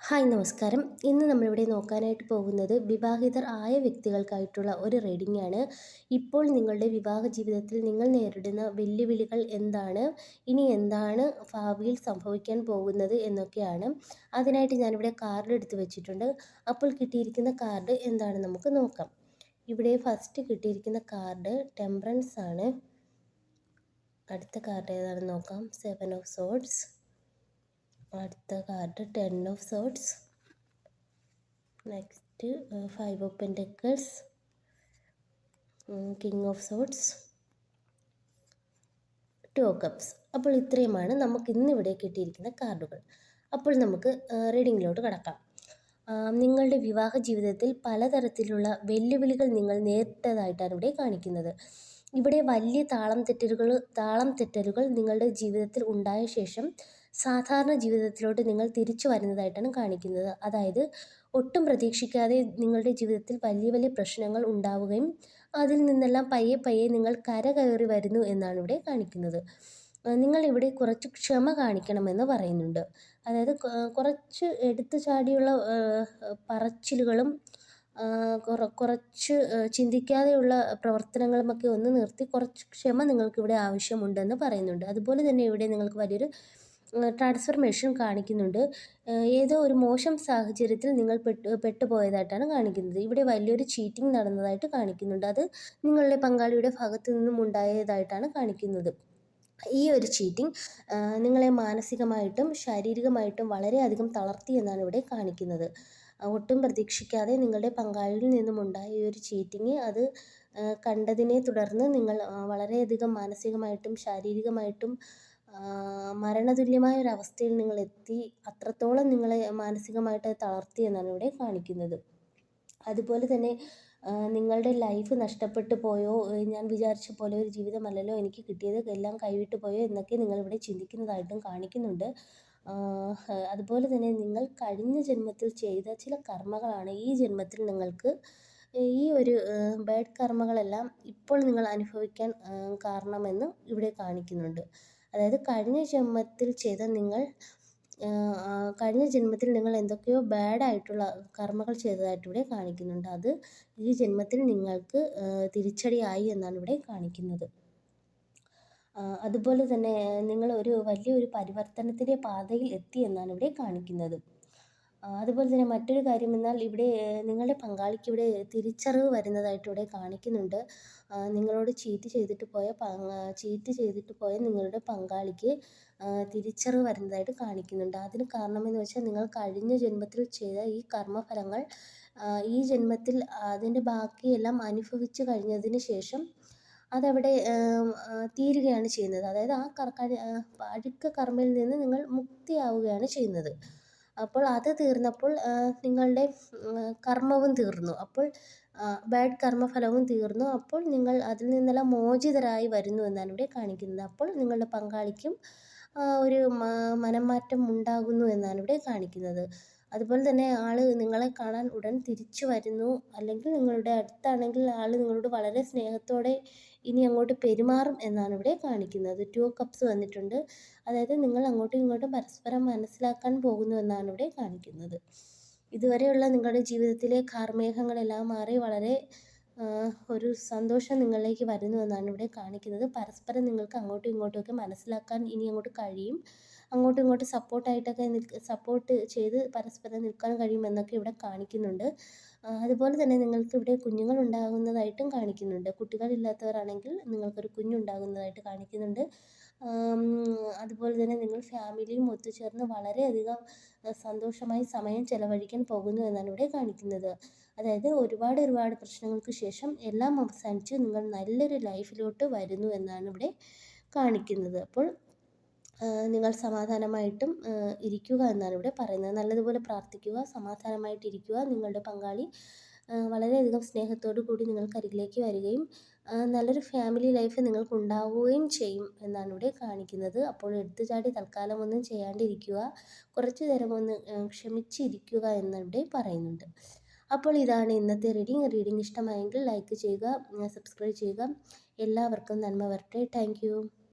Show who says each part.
Speaker 1: Hi നമസ്കാരം. ഇന്ന് നമ്മളിവിടെ നോക്കാനായിട്ട് പോകുന്നത് വിവാഹിതർ ആയ വ്യക്തികൾക്കായിട്ടുള്ള ഒരു റീഡിംഗ് ആണ് ഇപ്പോൾ നിങ്ങളുടെ വിവാഹ ജീവിതത്തിൽ നിങ്ങൾ നേരിടുന്ന വെല്ലുവിളികൾ എന്താണ്? ഇനി എന്താണ് ഭാവിയിൽ സംഭവിക്കാൻ പോകുന്നത് എന്നൊക്കെയാണ്. അതിനായിട്ട് ഞാനിവിടെ കാർഡ് എടുത്ത് വെച്ചിട്ടുണ്ട്. അപ്പോൾ കിട്ടിയിരിക്കുന്ന കാർഡ് എന്താണ് നമുക്ക് നോക്കാം. ഇവിടെ ഫസ്റ്റ് കിട്ടിയിരിക്കുന്ന കാർഡ് ടെമ്പറൻസ് ആണ്. അടുത്ത കാർഡ് ഏതാണെന്ന് നോക്കാം. സെവൻ ഓഫ് സോഡ്സ് അടുത്ത card ten of swords next five of pentacles king of swords two cups അപ്പോൾ ഇത്രയുമാണ് നമുക്ക് ഇന്നിവിടെ കിട്ടിയിരിക്കുന്ന കാർഡുകൾ അപ്പോൾ നമുക്ക് റീഡിങ്ങിലോട്ട് കടക്കാം. നിങ്ങളുടെ വിവാഹ ജീവിതത്തിൽ പലതരത്തിലുള്ള വെല്ലുവിളികൾ നിങ്ങൾ നേരിട്ടതായിട്ടാണ് ഇവിടെ കാണിക്കുന്നത്. ഇവിടെ വലിയ താളം തെറ്റലുകൾ താളം തെറ്റലുകൾ നിങ്ങളുടെ ജീവിതത്തിൽ ഉണ്ടായ ശേഷം സാധാരണ ജീവിതത്തിലോട്ട് നിങ്ങൾ തിരിച്ചു വരുന്നതായിട്ടാണ് കാണിക്കുന്നത്. അതായത് ഒട്ടും പ്രതീക്ഷിക്കാതെ നിങ്ങളുടെ ജീവിതത്തിൽ വലിയ വലിയ പ്രശ്നങ്ങൾ ഉണ്ടാവുകയും അതിൽ നിന്നെല്ലാം പയ്യെ പയ്യെ നിങ്ങൾ കരകയറി വരുന്നു എന്നാണ് ഇവിടെ കാണിക്കുന്നത്. നിങ്ങൾ ഇവിടെ കുറച്ച് ക്ഷമ കാണിക്കണമെന്ന് പറയുന്നുണ്ട്. അതായത് കുറച്ച് എടുത്തു ചാടിയുള്ള പറച്ചിലുകളും കുറച്ച് ചിന്തിക്കാതെയുള്ള പ്രവർത്തനങ്ങളുമൊക്കെ ഒന്ന് നിർത്തി കുറച്ച് ക്ഷമ നിങ്ങൾക്കിവിടെ ആവശ്യമുണ്ടെന്ന് പറയുന്നുണ്ട്. അതുപോലെ തന്നെ ഇവിടെ നിങ്ങൾക്ക് വലിയൊരു ട്രാൻസ്ഫർമേഷൻ കാണിക്കുന്നുണ്ട്. ഏതോ ഒരു മോശം സാഹചര്യത്തിൽ നിങ്ങൾ പെട്ട് പെട്ടുപോയതായിട്ടാണ് കാണിക്കുന്നത്. ഇവിടെ വലിയൊരു ചീറ്റിംഗ് നടന്നതായിട്ട് കാണിക്കുന്നുണ്ട്. അത് നിങ്ങളുടെ പങ്കാളിയുടെ ഭാഗത്തു നിന്നും ഉണ്ടായതായിട്ടാണ് കാണിക്കുന്നത്. ഈ ഒരു ചീറ്റിംഗ് നിങ്ങളെ മാനസികമായിട്ടും ശാരീരികമായിട്ടും വളരെയധികം തളർത്തി എന്നാണ് ഇവിടെ കാണിക്കുന്നത്. ഒട്ടും പ്രതീക്ഷിക്കാതെ നിങ്ങളുടെ പങ്കാളിയിൽ നിന്നും ഉണ്ടായ ഈ ഒരു ചീറ്റിംഗ് അത് കണ്ടതിനെ തുടർന്ന് നിങ്ങൾ വളരെയധികം മാനസികമായിട്ടും ശാരീരികമായിട്ടും മരണതുല്യമായ ഒരു അവസ്ഥയിൽ നിങ്ങൾ എത്തി അത്രത്തോളം നിങ്ങളെ മാനസികമായിട്ട് തളർത്തി എന്നാണ് ഇവിടെ കാണിക്കുന്നത്. അതുപോലെ തന്നെ നിങ്ങളുടെ ലൈഫ് നഷ്ടപ്പെട്ടു പോയോ? ഞാൻ വിചാരിച്ച പോലെ ഒരു ജീവിതമല്ലല്ലോ എനിക്ക് കിട്ടിയത്. എല്ലാം കൈവിട്ടു പോയോ എന്നൊക്കെ നിങ്ങളിവിടെ ചിന്തിക്കുന്നതായിട്ടും കാണിക്കുന്നുണ്ട്. അതുപോലെ തന്നെ നിങ്ങൾ കഴിഞ്ഞ ജന്മത്തിൽ ചെയ്ത ചില കർമ്മങ്ങളാണ് ഈ ജന്മത്തിൽ നിങ്ങൾക്ക് ഈ ഒരു ബാഡ് കർമ്മങ്ങളെല്ലാം ഇപ്പോൾ നിങ്ങൾ അനുഭവിക്കാൻ കാരണമെന്ന് ഇവിടെ കാണിക്കുന്നുണ്ട്. അതായത് കഴിഞ്ഞ ജന്മത്തിൽ ചെയ്ത നിങ്ങൾ കഴിഞ്ഞ ജന്മത്തിൽ നിങ്ങൾ എന്തൊക്കെയോ ബാഡ് ആയിട്ടുള്ള കർമ്മകൾ ചെയ്തതായിട്ട് ഇവിടെ കാണിക്കുന്നുണ്ട്. അത് ഈ ജന്മത്തിൽ നിങ്ങൾക്ക് തിരിച്ചടിയായി എന്നാണ് ഇവിടെ കാണിക്കുന്നത്. അതുപോലെ തന്നെ നിങ്ങൾ ഒരു വലിയൊരു പരിവർത്തനത്തിന്റെ പാതയിൽ എത്തി എന്നാണ് ഇവിടെ കാണിക്കുന്നത്. അതുപോലെ തന്നെ മറ്റൊരു കാര്യം എന്നാൽ ഇവിടെ നിങ്ങളുടെ പങ്കാളിക്ക് ഇവിടെ തിരിച്ചറിവ് വരുന്നതായിട്ട് ഇവിടെ കാണിക്കുന്നുണ്ട്. നിങ്ങളോട് ചീറ്റ് ചെയ്തിട്ട് പോയ ചീറ്റ് ചെയ്തിട്ട് പോയ നിങ്ങളുടെ പങ്കാളിക്ക് തിരിച്ചറിവ് വരുന്നതായിട്ട് കാണിക്കുന്നുണ്ട്. അതിന് കാരണമെന്ന് വെച്ചാൽ നിങ്ങൾ കഴിഞ്ഞ ജന്മത്തിൽ ചെയ്ത ഈ കർമ്മഫലങ്ങൾ ഈ ജന്മത്തിൽ അതിന്റെ ബാക്കിയെല്ലാം അനുഭവിച്ച് കഴിഞ്ഞതിന് ശേഷം അതവിടെ തീരുകയാണ് ചെയ്യുന്നത്. അതായത് ആ അഴുക്ക കർമ്മയിൽ നിന്ന് നിങ്ങൾ മുക്തിയാവുകയാണ് ചെയ്യുന്നത്. അപ്പോൾ അത് തീർന്നപ്പോൾ നിങ്ങളുടെ കർമ്മവും തീർന്നു. അപ്പോൾ ബാഡ് കർമ്മഫലവും തീർന്നു. അപ്പോൾ നിങ്ങൾ അതിൽ നിന്നെല്ലാം മോചിതരായി വരുന്നു എന്നാണ് ഇവിടെ കാണിക്കുന്നത്. അപ്പോൾ നിങ്ങളുടെ പങ്കാളിക്കും ഒരു മനംമാറ്റം ഉണ്ടാകുന്നു എന്നാണ് ഇവിടെ കാണിക്കുന്നത്. അതുപോലെ തന്നെ ആൾ നിങ്ങളെ കാണാൻ ഉടൻ തിരിച്ചു വരുന്നു. അല്ലെങ്കിൽ നിങ്ങളുടെ അടുത്താണെങ്കിൽ ആൾ നിങ്ങളോട് വളരെ സ്നേഹത്തോടെ ഇനി അങ്ങോട്ട് പെരുമാറും എന്നാണ് ഇവിടെ കാണിക്കുന്നത്. ടു കപ്സ് വന്നിട്ടുണ്ട്. അതായത് നിങ്ങൾ അങ്ങോട്ടും ഇങ്ങോട്ടും പരസ്പരം മനസ്സിലാക്കാൻ പോകുന്നു എന്നാണ് ഇവിടെ കാണിക്കുന്നത്. ഇതുവരെയുള്ള നിങ്ങളുടെ ജീവിതത്തിലെ കാർമേഘങ്ങളെല്ലാം മാറി വളരെ ഒരു സന്തോഷം നിങ്ങളിലേക്ക് വരുന്നു എന്നാണ് ഇവിടെ കാണിക്കുന്നത്. പരസ്പരം നിങ്ങൾക്ക് അങ്ങോട്ടും ഇങ്ങോട്ടുമൊക്കെ മനസ്സിലാക്കാൻ ഇനി അങ്ങോട്ട് കഴിയും. അങ്ങോട്ടും ഇങ്ങോട്ടും സപ്പോർട്ടായിട്ടൊക്കെ നിൽക്ക സപ്പോർട്ട് ചെയ്ത് പരസ്പരം നിൽക്കാൻ കഴിയുമെന്നൊക്കെ ഇവിടെ കാണിക്കുന്നുണ്ട്. അതുപോലെ തന്നെ നിങ്ങൾക്ക് ഇവിടെ കുഞ്ഞുങ്ങൾ ഉണ്ടാകുന്നതായിട്ടും കാണിക്കുന്നുണ്ട്. കുട്ടികളില്ലാത്തവരാണെങ്കിൽ നിങ്ങൾക്കൊരു കുഞ്ഞുണ്ടാകുന്നതായിട്ട് കാണിക്കുന്നുണ്ട്. അതുപോലെ തന്നെ നിങ്ങൾ ഫാമിലിയും ഒത്തുചേർന്ന് വളരെയധികം സന്തോഷമായി സമയം ചെലവഴിക്കാൻ പോകുന്നു എന്നാണ് ഇവിടെ കാണിക്കുന്നത്. അതായത് ഒരുപാട് ഒരുപാട് പ്രശ്നങ്ങൾക്ക് ശേഷം എല്ലാം അവസാനിച്ച് നിങ്ങൾ നല്ലൊരു ലൈഫിലോട്ട് വരുന്നു എന്നാണ് ഇവിടെ കാണിക്കുന്നത്. അപ്പോൾ നിങ്ങൾ സമാധാനമായിട്ടും ഇരിക്കുക എന്നാണ് ഇവിടെ പറയുന്നത്. നല്ലതുപോലെ പ്രാർത്ഥിക്കുക സമാധാനമായിട്ടിരിക്കുക നിങ്ങളുടെ പങ്കാളി വളരെയധികം സ്നേഹത്തോടു കൂടി നിങ്ങൾക്കരികിലേക്ക് വരികയും നല്ലൊരു ഫാമിലി ലൈഫ് നിങ്ങൾക്ക് ഉണ്ടാവുകയും ചെയ്യും എന്നാണ് ഇവിടെ കാണിക്കുന്നത്. അപ്പോൾ എടുത്തുചാടി തൽക്കാലം ഒന്നും ചെയ്യാണ്ടിരിക്കുക കുറച്ചു നേരം ഒന്ന് ക്ഷമിച്ചിരിക്കുക എന്നിവിടെ പറയുന്നുണ്ട്. അപ്പോൾ ഇതാണ് ഇന്നത്തെ റീഡിംഗ് റീഡിംഗ് ഇഷ്ടമായെങ്കിൽ ലൈക്ക് ചെയ്യുക സബ്സ്ക്രൈബ് ചെയ്യുക. എല്ലാവർക്കും നന്മ വരട്ടെ. താങ്ക്